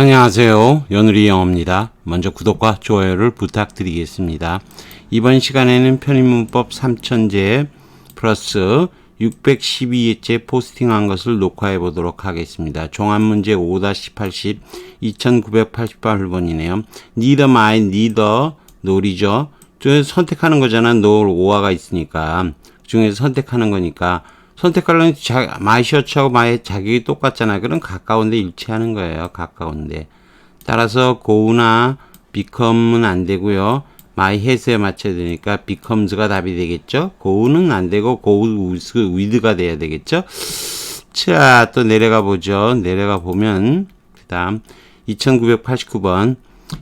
안녕하세요. 연우리 영어입니다. 먼저 구독과 좋아요를 부탁드리겠습니다. 이번 시간에는 편의문법 3000제 플러스 612째 포스팅한 것을 녹화해 보도록 하겠습니다. 종합문제 5-80 2988번이네요. neither my neither 놀이죠. 저 선택하는 거잖아. 놀 오화가 있으니까 중에서 선택하는 거니까 선택하려면 자, 마이 셔츠하고 마이 자격이 똑같잖아. 그럼 가까운데 일치하는 거예요. 가까운데. 따라서 고우나 become은 안 되고요. 마이 해스에 맞춰야 되니까 becomes가 답이 되겠죠. 고우는 안 되고 고우 with가 돼야 되겠죠. 자, 또 내려가 보죠. 내려가 보면 그다음 2989번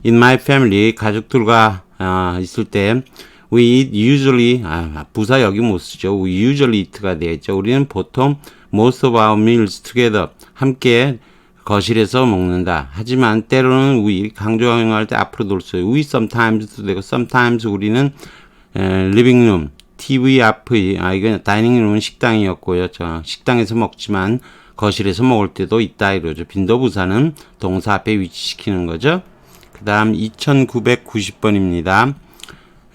In my family 가족들과 아, 있을 때 we usually 아, 부사 여기 못 쓰죠. we usually eat가 되겠죠. 우리는 보통 most of our meals together 함께 거실에서 먹는다. 하지만 때로는 we 강조할 때 앞으로 돌어요. we sometimes 되고 sometimes 우리는 에, room TV 앞의 아 이건 다이닝룸은 식당이었고요. 저 식당에서 먹지만 거실에서 먹을 때도 있다 이러죠. 빈도부사는 동사 앞에 위치시키는 거죠. 그 다음 2990번입니다.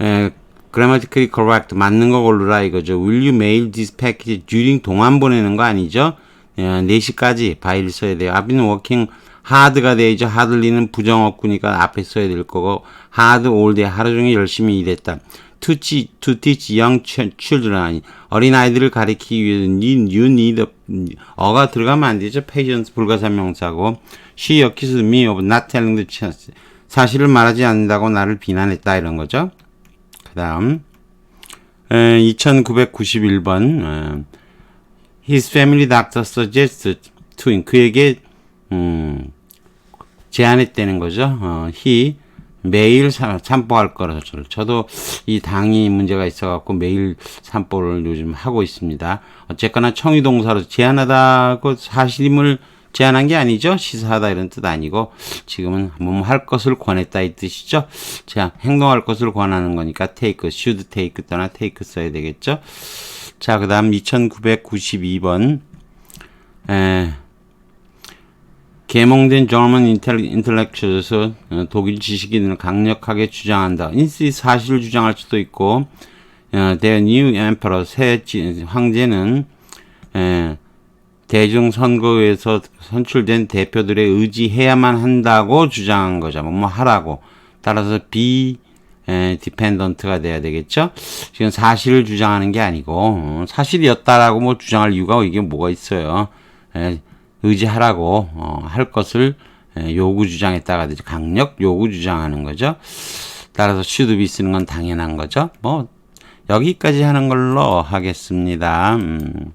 에, grammatically correct 맞는 거 고르라 이거죠. Will you mail this package during 동안 보내는 거 아니죠? 예, 4시까지 바일 써야 돼요. I've been working hard가 되죠. hardly는 부정어구니까 앞에 써야 될 거고 hard all day 하루 종일 열심히 일했다. To teach, to teach young children 아니 어린 아이들을 가리키기 위해서 need, you need 어가 들어가면 안 되죠. patience 불가사명사고 she accused me of not telling the truth 사실을 말하지 않는다고 나를 비난했다 이런 거죠. 그 다음 2991번 His family doctor suggested to him 그에게 음, 제안했다는 거죠. 어, he 매일 사- 산보할 거라서 저도 이 당이 문제가 있어갖고 매일 산보를 요즘 하고 있습니다. 어쨌거나 청의동사로 제안하다고 사실임을 제안한 게 아니죠. 시사하다 이런 뜻 아니고 지금은 뭐 할 것을 권했다 이 뜻이죠. 자 행동할 것을 권하는 거니까 take, should take 떠나 take 써야 되겠죠. 자 그다음 2992번 에, 계몽된 German intellectuals 어, 독일 지식인을 강력하게 주장한다. 이 사실을 주장할 수도 있고 어, their new emperor 새 지- 황제는 에, 대중 선거에서 선출된 대표들의 의지해야만 한다고 주장한 거죠. 뭐, 뭐 하라고. 따라서 에, dependent가 돼야 되겠죠. 지금 사실을 주장하는 게 아니고 어, 사실이었다라고 뭐 주장할 이유가 이게 뭐가 있어요. 에, 의지하라고 어, 할 것을 에, 요구 주장했다가 되죠. 강력 요구 주장하는 거죠. 따라서 be 쓰는 건 당연한 거죠. 뭐 여기까지 하는 걸로 하겠습니다. 음.